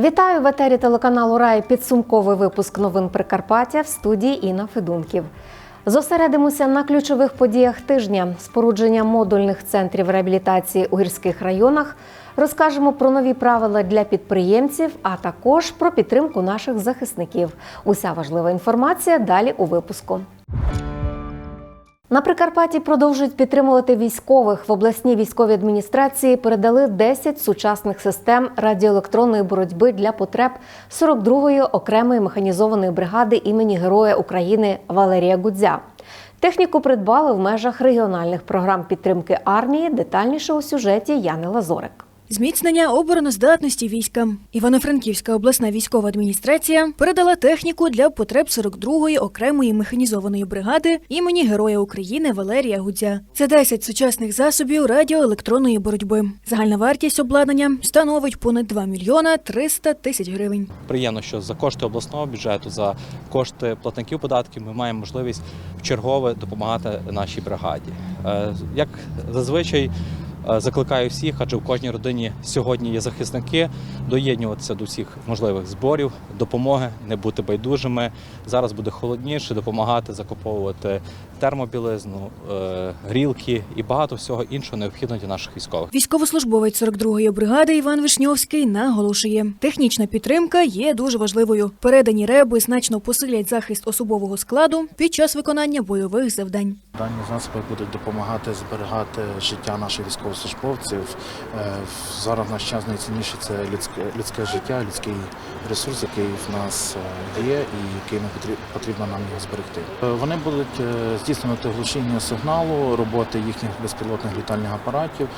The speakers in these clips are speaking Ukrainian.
Вітаю в етері телеканалу Рай. Підсумковий випуск новин Прикарпаття в студії Інна Федунків. Зосередимося на ключових подіях тижня: спорудження модульних центрів реабілітації у гірських районах. Розкажемо про нові правила для підприємців, а також про підтримку наших захисників. Уся важлива інформація далі у випуску. На Прикарпатті продовжують підтримувати військових. В обласній військовій адміністрації передали 10 сучасних систем радіоелектронної боротьби для потреб 42-ї окремої механізованої бригади імені Героя України Валерія Гудзя. Техніку придбали в межах регіональних програм підтримки армії. Детальніше у сюжеті Яни Лазорик. Зміцнення обороноздатності війська. Івано-Франківська обласна військова адміністрація передала техніку для потреб 42-ї окремої механізованої бригади імені Героя України Валерія Гудзя. Це 10 сучасних засобів радіоелектронної боротьби. Загальна вартість обладнання становить понад 2 мільйона 300 тисяч гривень. Приємно, що за кошти обласного бюджету, за кошти платників податків ми маємо можливість вчергове допомагати нашій бригаді. Е, Як зазвичай закликаю всіх, адже в кожній родині сьогодні є захисники, доєднюватися до всіх можливих зборів, допомоги, не бути байдужими. Зараз буде холодніше, допомагати закуповувати термобілизну, е, грілки і багато всього іншого необхідного для наших військових. Військовослужбовець 42-ї бригади Іван Вишньовський наголошує, технічна підтримка є дуже важливою. Передані реби значно посилять захист особового складу під час виконання бойових завдань. Дані засоби будуть допомагати зберігати життя наших військовослужбовців. Е, Зараз в наш час найцінніше це людське, людське життя, людський ресурс, який в нас е, є і який потріб- потрібно нам його зберегти. Е, Вони будуть здійснювати глушіння сигналу, роботи їхніх безпілотних літальних апаратів,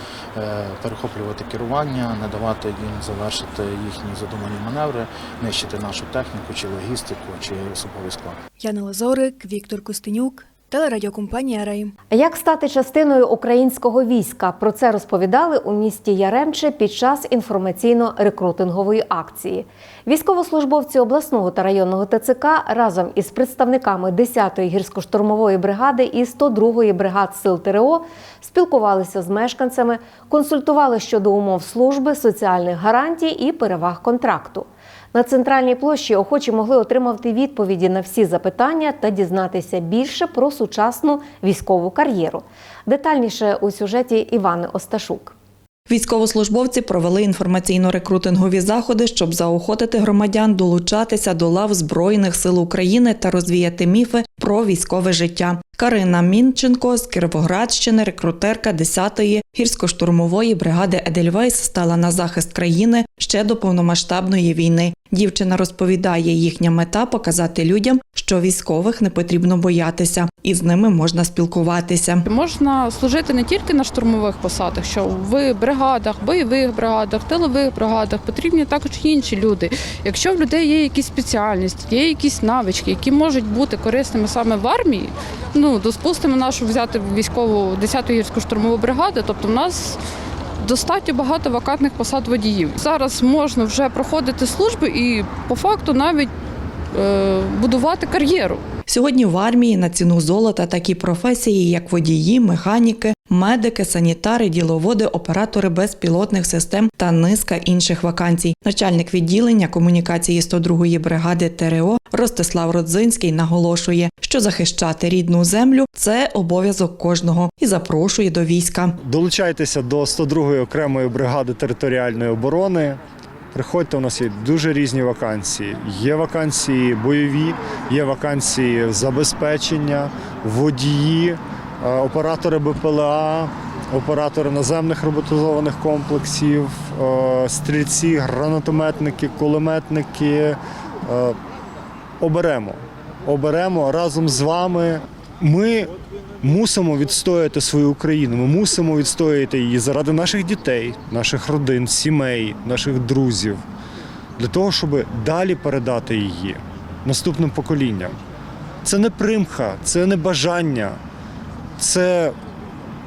перехоплювати керування, не давати їм завершити їхні задумані маневри, нищити нашу техніку чи логістику, чи особовий склад. Яна Лазорик, Віктор Костенюк, телерадіокомпанія Рай. Як стати частиною українського війська? Про це розповідали у місті Яремче під час інформаційно-рекрутингової акції. Військовослужбовці обласного та районного ТЦК разом із представниками 10-ї гірсько-штурмової бригади і 102-ї бригад сил ТРО спілкувалися з мешканцями, консультували щодо умов служби, соціальних гарантій і переваг контракту. На центральній площі охочі могли отримати відповіді на всі запитання та дізнатися більше про сучасну військову кар'єру. Детальніше у сюжеті Івани Осташук. Військовослужбовці провели інформаційно-рекрутингові заходи, щоб заохотити громадян долучатися до лав Збройних сил України та розвіяти міфи про військове життя. Карина Мінченко з Кировоградщини, рекрутерка 10-ї гірсько-штурмової бригади Едельвейс, стала на захист країни ще до повномасштабної війни. Дівчина розповідає, їхня мета показати людям, що військових не потрібно боятися, і з ними можна спілкуватися. Можна служити не тільки на штурмових посадах, що в бригадах, бойових бригадах, тилових бригадах потрібні також інші люди. Якщо в людей є якісь спеціальності, є якісь навички, які можуть бути корисними саме в армії, ну допустимо нашу взяти військову 10-ту гірську штурмову бригаду, тобто в нас. Достатньо багато вакантних посад водіїв. Зараз можна вже проходити служби і по факту навіть е, будувати кар'єру. Сьогодні в армії на ціну золота такі професії, як водії, механіки, медики, санітари, діловоди, оператори безпілотних систем та низка інших вакансій. Начальник відділення комунікації 102-ї бригади ТРО Ростислав Родзинський наголошує, що захищати рідну землю це обов'язок кожного і запрошує до війська. Долучайтеся до 102-ї окремої бригади територіальної оборони. Приходьте, у нас є дуже різні вакансії. Є вакансії бойові, є вакансії забезпечення, водії, оператори БПЛА, оператори наземних роботизованих комплексів, е, стрільці, гранатометники, кулеметники. Е, Оберемо. Оберемо разом з вами. Ми мусимо відстояти свою Україну. Ми мусимо відстояти її заради наших дітей, наших родин, сімей, наших друзів, для того, щоб далі передати її наступним поколінням. Це не примха, це не бажання, це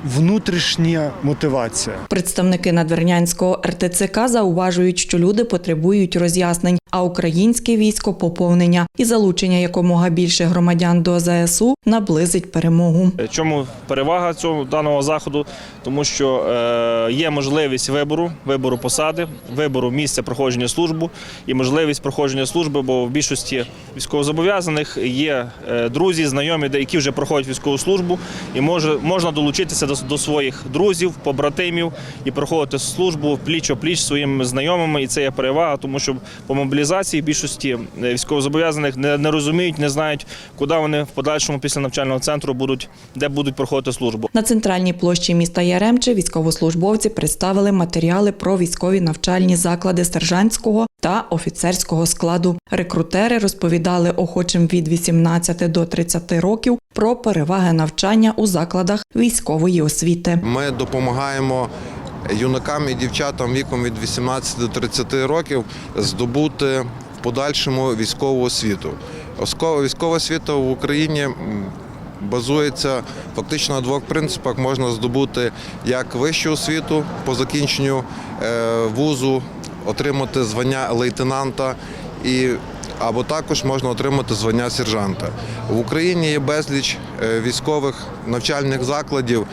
внутрішня мотивація. Представники надвернянського РТЦК зауважують, що люди потребують роз'яснень, а українське військо поповнення і залучення якомога більше громадян до ЗСУ наблизить перемогу. Чому перевага цього даного заходу? Тому що е, є можливість вибору, вибору посади, вибору місця проходження служби і можливість проходження служби, бо в більшості військовозобов'язаних є е, друзі, знайомі, які вже проходять військову службу, і може можна долучитися до, до своїх друзів, побратимів і проходити службу пліч пліч своїми знайомими. І це є перевага, тому що по мобілізації більшості е, військовозобов'язаних не, не розуміють, не знають, куди вони в подальшому після навчального центру будуть, де будуть проходити службу. На центральній площі міста Яремче військовослужбовці представили матеріали про військові навчальні заклади сержантського та офіцерського складу. Рекрутери розповідали охочим від 18 до 30 років про переваги навчання у закладах військової освіти. Ми допомагаємо юнакам і дівчатам віком від 18 до 30 років здобути в подальшому військову освіту. Військова освіта в Україні базується фактично на двох принципах. Можна здобути як вищу освіту по закінченню е, вузу, отримати звання лейтенанта і або також можна отримати звання сержанта. В Україні є безліч е, військових навчальних закладів,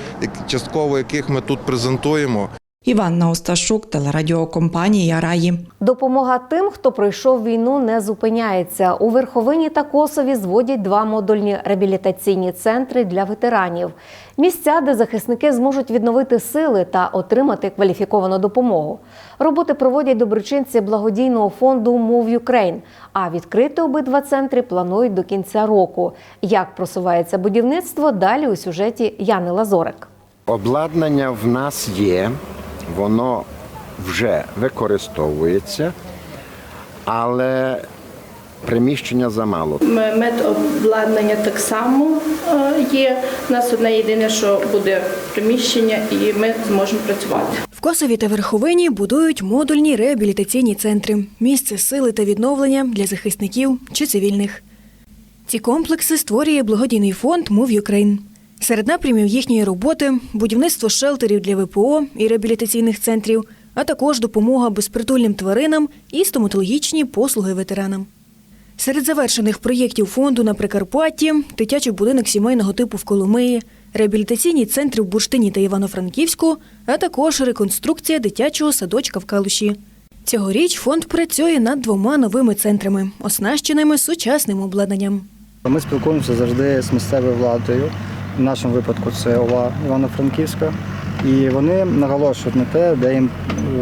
частково яких ми тут презентуємо. Іванна Осташук, телерадіокомпанія Раї. Допомога тим, хто пройшов війну, не зупиняється. У Верховині та Косові зводять два модульні реабілітаційні центри для ветеранів. Місця, де захисники зможуть відновити сили та отримати кваліфіковану допомогу. Роботи проводять доброчинці благодійного фонду Move Ukraine, а відкрити обидва центри планують до кінця року. Як просувається будівництво? Далі у сюжеті Яни Лазорик. Обладнання в нас є, воно вже використовується, але приміщення замало. Медобладнання так само е, є. У нас одне єдине, що буде приміщення, і ми зможемо працювати. В Косові та Верховині будують модульні реабілітаційні центри, місце сили та відновлення для захисників чи цивільних. Ці комплекси створює благодійний фонд Move Ukraine. Серед напрямів їхньої роботи будівництво шелтерів для ВПО і реабілітаційних центрів, а також допомога безпритульним тваринам і стоматологічні послуги ветеранам. Серед завершених проєктів фонду на Прикарпатті дитячий будинок сімейного типу в Коломиї, реабілітаційні центри в Бурштині та Івано-Франківську, а також реконструкція дитячого садочка в Калуші. Цьогоріч фонд працює над двома новими центрами, оснащеними сучасним обладнанням. Ми спілкуємося завжди з місцевою владою. В нашому випадку це ОВА Івано-Франківська. І вони наголошують на те, де їм,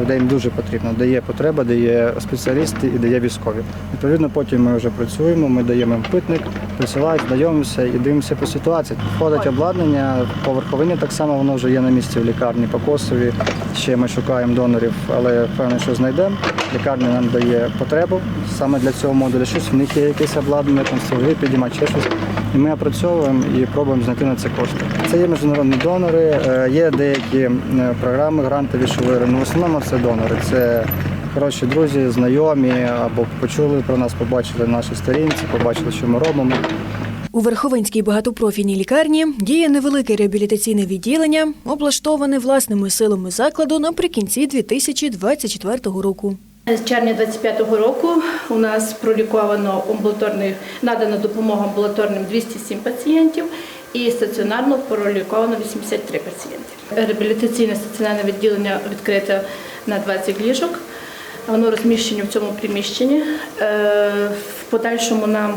де їм дуже потрібно, де є потреба, де є спеціалісти і де є військові. Відповідно, потім ми вже працюємо, ми даємо їм питник, присилають, знайомимося і дивимося по ситуації. Входить обладнання по верховині, так само воно вже є на місці в лікарні по Косові. Ще ми шукаємо донорів, але впевнений, що знайдемо. Лікарня нам дає потребу саме для цього модуля. Щось в них є якесь обладнання, там стовги підіймати, ще щось. І ми опрацьовуємо і пробуємо знайти на це кошти. Це є міжнародні донори, е, є деякі е, програми грантові, що виграні. Ну, в основному це донори. Це хороші друзі, знайомі або почули про нас, побачили на нашій сторінці, побачили, що ми робимо. У Верховинській багатопрофільній лікарні діє невелике реабілітаційне відділення, облаштоване власними силами закладу наприкінці 2024 року. З червня 25-го року у нас проліковано амбулаторних надана допомога амбулаторним 207 пацієнтів і стаціонарно проліковано 83 пацієнти. Реабілітаційне стаціонарне відділення відкрите на 20 ліжок. Воно розміщено в цьому приміщенні. Е, В подальшому нам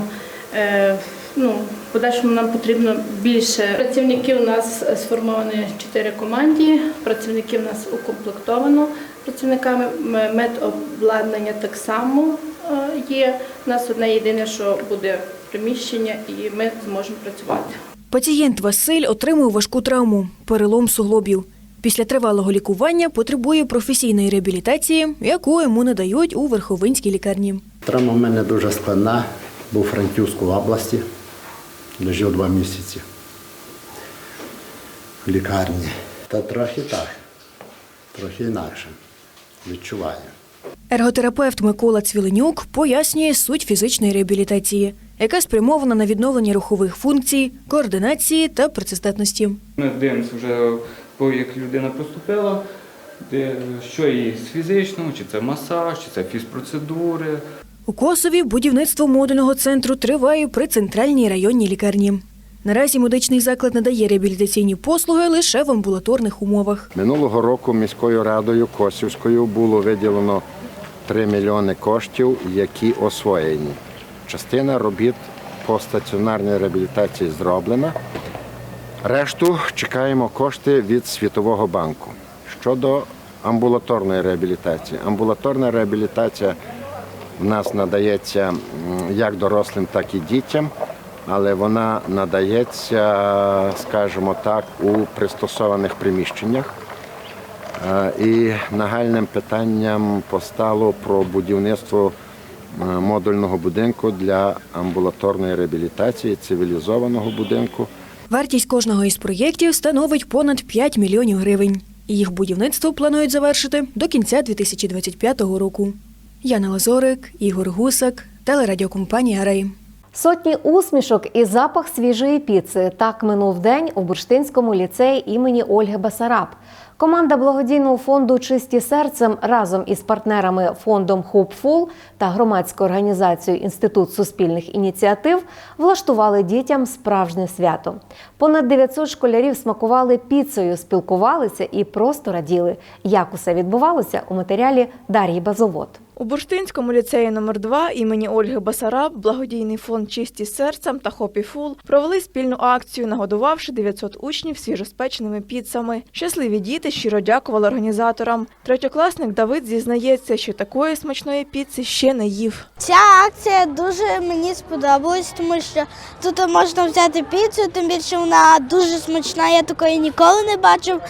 е, ну, в подальшому нам потрібно більше працівників. У нас сформовані чотири команди. Працівників у нас укомплектовано працівниками. Медобладнання так само е, є. У нас одне єдине, що буде приміщення, і ми зможемо працювати. Пацієнт Василь отримує важку травму перелом суглобів. Після тривалого лікування потребує професійної реабілітації, яку йому надають у Верховинській лікарні. Травма в мене дуже складна, був у Франківську області, лежав два місяці в лікарні. Та трохи так, трохи інакше. Відчуваю. Ерготерапевт Микола Цвіленюк пояснює суть фізичної реабілітації, яка спрямована на відновлення рухових функцій, координації та працездатності. Ми дивимося вже, по як людина поступила, де, що їй з фізичного, чи це масаж, чи це фізпроцедури. У Косові будівництво модульного центру триває при центральній районній лікарні. Наразі медичний заклад надає реабілітаційні послуги лише в амбулаторних умовах. Минулого року міською радою Косівською було виділено 3 мільйони коштів, які освоєні. Частина робіт по стаціонарній реабілітації зроблена. Решту чекаємо кошти від Світового банку. Щодо амбулаторної реабілітації. Амбулаторна реабілітація в нас надається як дорослим, так і дітям, але вона надається, скажімо так, у пристосованих приміщеннях. Е, І нагальним питанням постало про будівництво е, модульного будинку для амбулаторної реабілітації, цивілізованого будинку. Вартість кожного із проєктів становить понад 5 мільйонів гривень. Їх будівництво планують завершити до кінця 2025 року. Яна Лазорик, Ігор Гусак, телерадіокомпанія Рей. Сотні усмішок і запах свіжої піци. Так минув день у Бурштинському ліцеї імені Ольги Басараб. Команда благодійного фонду Чисті серцем разом із партнерами фондом Хопфул та громадською організацією Інститут суспільних ініціатив влаштували дітям справжнє свято. Понад 900 школярів смакували піцею, спілкувалися і просто раділи. Як усе відбувалося у матеріалі Дар'ї Базовод. У Бурштинському ліцеї номер 2 імені Ольги Басараб благодійний фонд Чисті серцем та Хопі Фул провели спільну акцію, нагодувавши 900 учнів свіжоспеченими піцами. Щасливі діти щиро дякували організаторам. Третьокласник Давид зізнається, що такої смачної піци ще не їв. Ця акція дуже мені сподобалась, тому що тут можна взяти піцу, тим більше вона дуже смачна, я такої ніколи не бачив.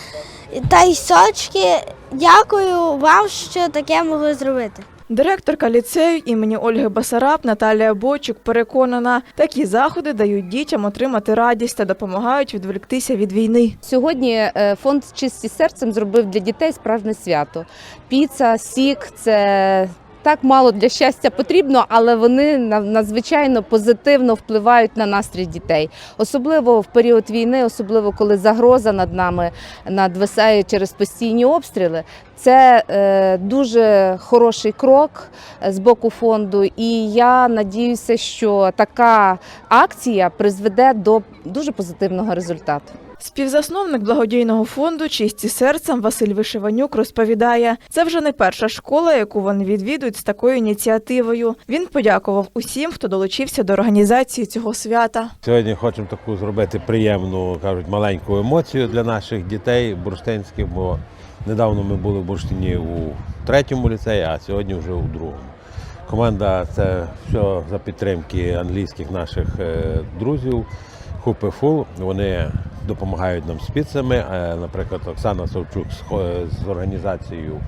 Та й сочки. Дякую вам, що таке могли зробити. Директорка ліцею імені Ольги Басараб Наталія Бочук переконана, такі заходи дають дітям отримати радість та допомагають відволіктися від війни. Сьогодні е, фонд Чисті серцем зробив для дітей справжнє свято. Піца, сік це так мало для щастя потрібно, але вони на- надзвичайно позитивно впливають на настрій дітей, особливо в період війни, особливо коли загроза над нами надвисає через постійні обстріли. Це е, дуже хороший крок е, з боку фонду, і я надіюся, що така акція призведе до дуже позитивного результату. Співзасновник благодійного фонду Чисті серцем Василь Вишиванюк розповідає, це вже не перша школа, яку вони відвідують з такою ініціативою. Він подякував усім, хто долучився до організації цього свята. Сьогодні хочемо таку зробити приємну, кажуть, маленьку емоцію для наших дітей бурштинських, бо недавно ми були в Бурштині у третьому ліцеї, а сьогодні вже у другому. Команда це все за підтримки англійських наших е, друзів. Хупи Фул. Вони допомагають нам з піцами. Е, Наприклад, Оксана Савчук з з організацією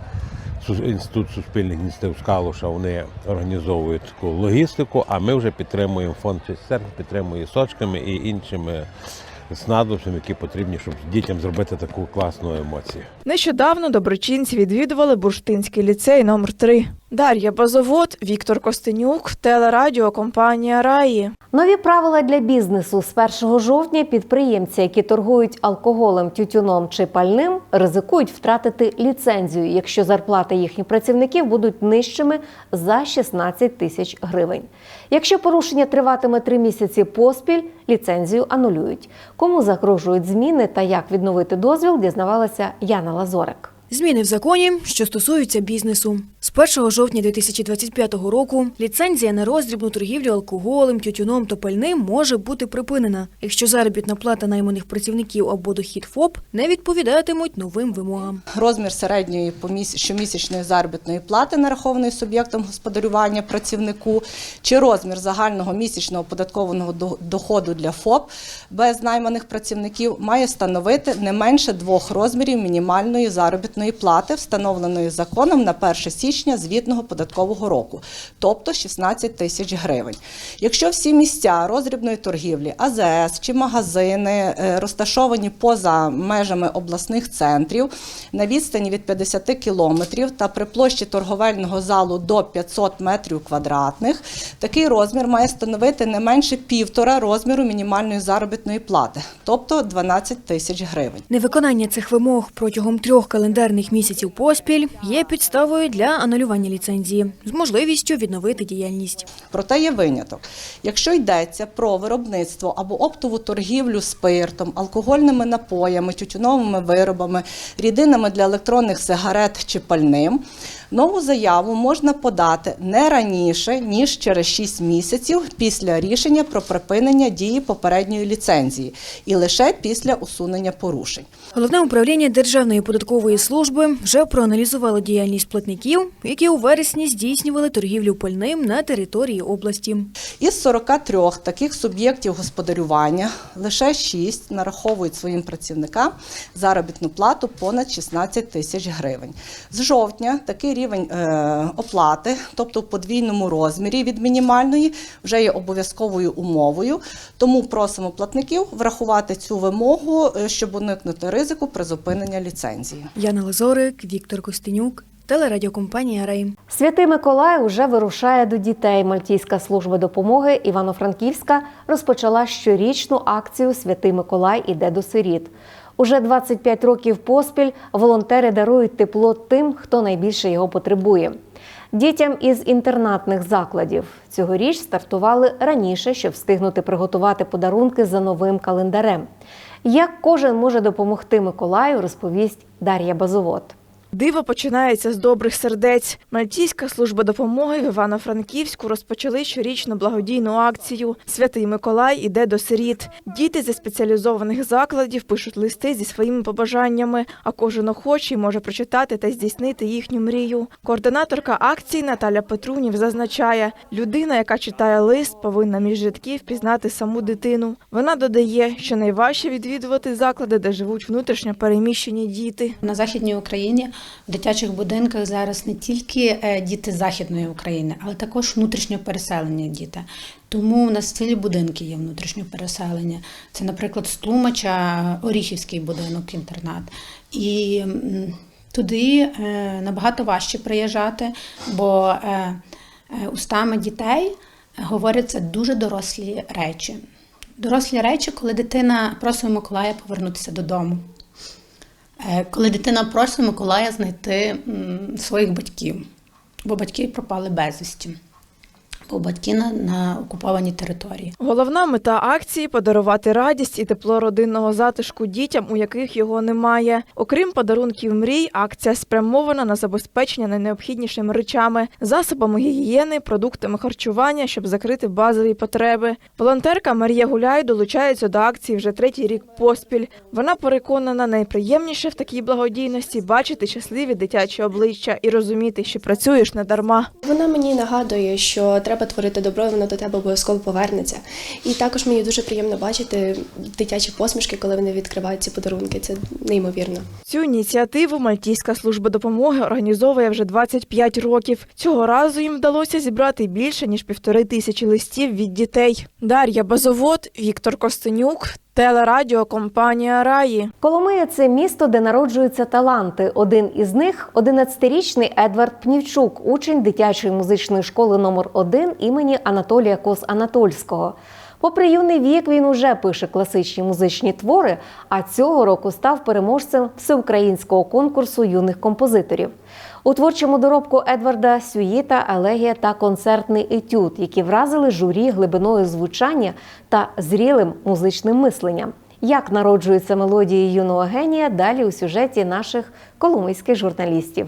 Інститут суспільних ініціатив з Калуша вони організовують таку логістику, а ми вже підтримуємо фонд «Честь серця», підтримує сочками і іншими снадобцями, які потрібні, щоб дітям зробити таку класну емоцію. Нещодавно доброчинці відвідували Бурштинський ліцей номер 3 Дар'я Базовод, Віктор Костенюк, телерадіокомпанія Раї. Нові правила для бізнесу з 1 жовтня підприємці, які торгують алкоголем, тютюном чи пальним, ризикують втратити ліцензію, якщо зарплати їхніх працівників будуть нижчими за 16 тисяч гривень. Якщо порушення триватиме три місяці поспіль, ліцензію анулюють. Кому загрожують зміни та як відновити дозвіл, дізнавалася Яна Лазорик. Зміни в законі, що стосуються бізнесу. З 1 жовтня 2025 року ліцензія на роздрібну торгівлю алкоголем, тютюном та пальним може бути припинена, якщо заробітна плата найманих працівників або дохід ФОП не відповідатимуть новим вимогам. Розмір середньої щомісячної заробітної плати, нарахованої суб'єктом господарювання працівнику, чи розмір загального місячного оподаткованого до- доходу для ФОП без найманих працівників має становити не менше двох розмірів мінімальної заробітної плати, встановленої законом на 1 січня звітного податкового року, тобто 16 тисяч гривень. Якщо всі місця роздрібної торгівлі, АЗС чи магазини е, розташовані поза межами обласних центрів на відстані від 50 кілометрів та при площі торговельного залу до 500 метрів квадратних, такий розмір має становити не менше півтора розміру мінімальної заробітної плати, тобто 12 тисяч гривень. Невиконання цих вимог протягом трьох календарних місяців поспіль є підставою для анулювання ліцензії з можливістю відновити діяльність. Проте є виняток. Якщо йдеться про виробництво або оптову торгівлю спиртом, алкогольними напоями, тютюновими виробами, рідинами для електронних сигарет чи пальним, нову заяву можна подати не раніше ніж через 6 місяців після рішення про припинення дії попередньої ліцензії і лише після усунення порушень. Головне управління Державної податкової служби вже проаналізувало діяльність платників, які у вересні здійснювали торгівлю пальним на території області. Із 43 таких суб'єктів господарювання лише 6 нараховують своїм працівникам заробітну плату понад 16 тисяч гривень. З жовтня такий рівень е, оплати, тобто в подвійному розмірі від мінімальної, вже є обов'язковою умовою. Тому просимо платників врахувати цю вимогу, е, щоб уникнути ризику призупинення ліцензії. Яна Лазорик, Віктор Костенюк, телерадіокомпанія Рей. Святий Миколай уже вирушає до дітей. Мальтійська служба допомоги Івано-Франківська розпочала щорічну акцію Святий Миколай іде до сиріт. Уже 25 років поспіль волонтери дарують тепло тим, хто найбільше його потребує. Дітям із інтернатних закладів цьогоріч стартували раніше, щоб встигнути приготувати подарунки за новим календарем. Як кожен може допомогти Миколаю, розповість Дар'я Базовод. Диво починається з добрих сердець. Мальтійська служба допомоги в Івано-Франківську розпочали щорічну благодійну акцію Святий Миколай іде до сиріт. Діти зі спеціалізованих закладів пишуть листи зі своїми побажаннями, а кожен охочий може прочитати та здійснити їхню мрію. Координаторка акції Наталя Петрунів зазначає, людина, яка читає лист, повинна між рядків пізнати саму дитину. Вона додає, що найважче відвідувати заклади, де живуть внутрішньо переміщені діти. На західній Україні в дитячих будинках зараз не тільки е, діти західної України, але також внутрішньо переселені діти. Тому у нас цілі будинки є внутрішньо переселення. Це, наприклад, Стлумача, Оріхівський будинок, інтернат. І туди е, набагато важче приїжджати, бо е, устами дітей говоряться дуже дорослі речі. Дорослі речі, коли дитина просить Миколая повернутися додому. Е, Коли дитина просить Миколая знайти своїх батьків, бо батьки пропали безвісті, бо батьки на, на окупованій території. Головна мета акції подарувати радість і тепло родинного затишку дітям, у яких його немає. Окрім подарунків мрій, акція спрямована на забезпечення найнеобхіднішими речами, засобами гігієни, продуктами харчування, щоб закрити базові потреби. Волонтерка Марія Гуляй долучається до акції вже третій рік поспіль. Вона переконана, найприємніше в такій благодійності бачити щасливі дитячі обличчя і розуміти, що працюєш не дарма. Вона мені нагадує, що треба творити добро, і воно до тебе обов'язково повернеться. І також мені дуже приємно бачити дитячі посмішки, коли вони відкривають ці подарунки. Це неймовірно. Цю ініціативу Мальтійська служба допомоги організовує вже 25 років. Цього разу їм вдалося зібрати більше ніж півтори тисячі листів від дітей. Дар'я Базовод, Віктор Костенюк, телерадіокомпанія Раї. Коломия це місто, де народжуються таланти. Один із них 11-річний Едвард Пнівчук, учень дитячої музичної школи номер 1 імені Анатолія Кос Анатольського. Попри юний вік, він уже пише класичні музичні твори, а цього року став переможцем всеукраїнського конкурсу юних композиторів. У творчому доробку Едварда сюїта, елегія та концертний етюд, які вразили журі глибиною звучання та зрілим музичним мисленням. Як народжуються мелодії юного генія, далі у сюжеті наших коломийських журналістів.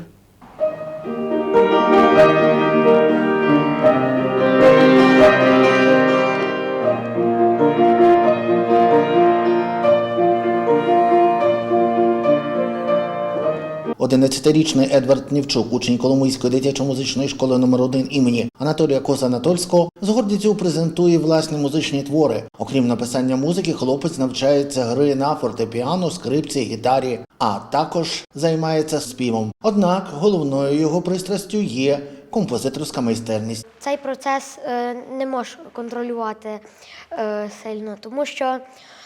Одинадцятирічний Едвард Нівчук, учень Коломийської дитячо-музичної школи номер 1 імені Анатолія Коса Анатольського, з гордістю презентує власні музичні твори. Окрім написання музики, хлопець навчається гри на фортепіано, скрипці, гітарі, а також займається співом. Однак головною його пристрастю є композиторська майстерність. Цей процес е, не можу контролювати е, сильно, тому що,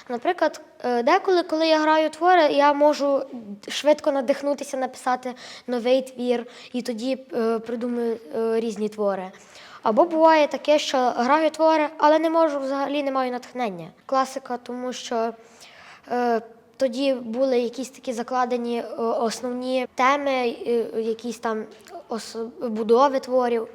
наприклад, е, деколи, коли я граю твори, я можу швидко надихнутися, написати новий твір і тоді придумую е, різні твори. Або буває таке, що граю твори, але не можу взагалі не маю натхнення. Класика, тому що е, Тоді були якісь такі закладені е, основні теми, е, якісь там будови творів.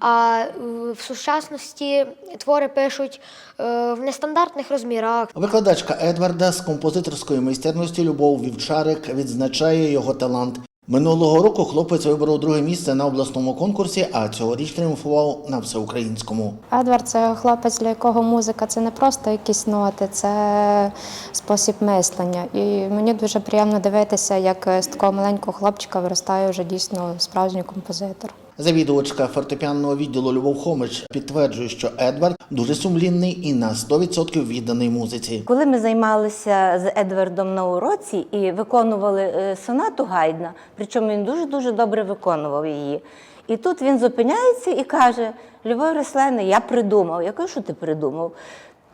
А в сучасності твори пишуть е, в нестандартних розмірах. Викладачка Едварда з композиторської майстерності Любов Вівчарик відзначає його талант. Минулого року хлопець виборов друге місце на обласному конкурсі, а цьогоріч тріумфував на всеукраїнському. Едвард це хлопець, для якого музика це не просто якісь ноти, це спосіб мислення. І мені дуже приємно дивитися, як з такого маленького хлопчика виростає вже дійсно справжній композитор. Завідувачка фортепіанного відділу Любов Хомич підтверджує, що Едвард дуже сумлінний і на 100% відданий музиці. Коли ми займалися з Едвардом на уроці і виконували е, сонату Гайдна, причому він дуже-дуже добре виконував її. І тут він зупиняється і каже: Любов Реслене, я придумав. Я кажу, що ти придумав?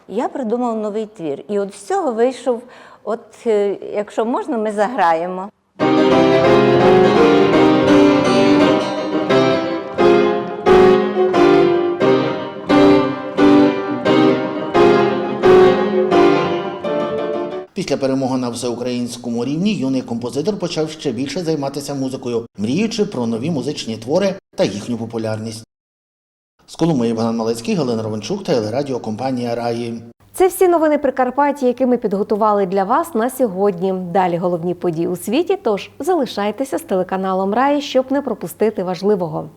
Я придумав новий твір. І от з цього вийшов, от е, якщо можна, ми заграємо. Після перемоги на всеукраїнському рівні юний композитор почав ще більше займатися музикою, мріючи про нові музичні твори та їхню популярність. З Коломиї Богдан Малецький, Галина Ровенчук телерадіокомпанія Раї. Це всі новини Прикарпаття, які ми підготували для вас на сьогодні. Далі головні події у світі. Тож залишайтеся з телеканалом Раї, щоб не пропустити важливого.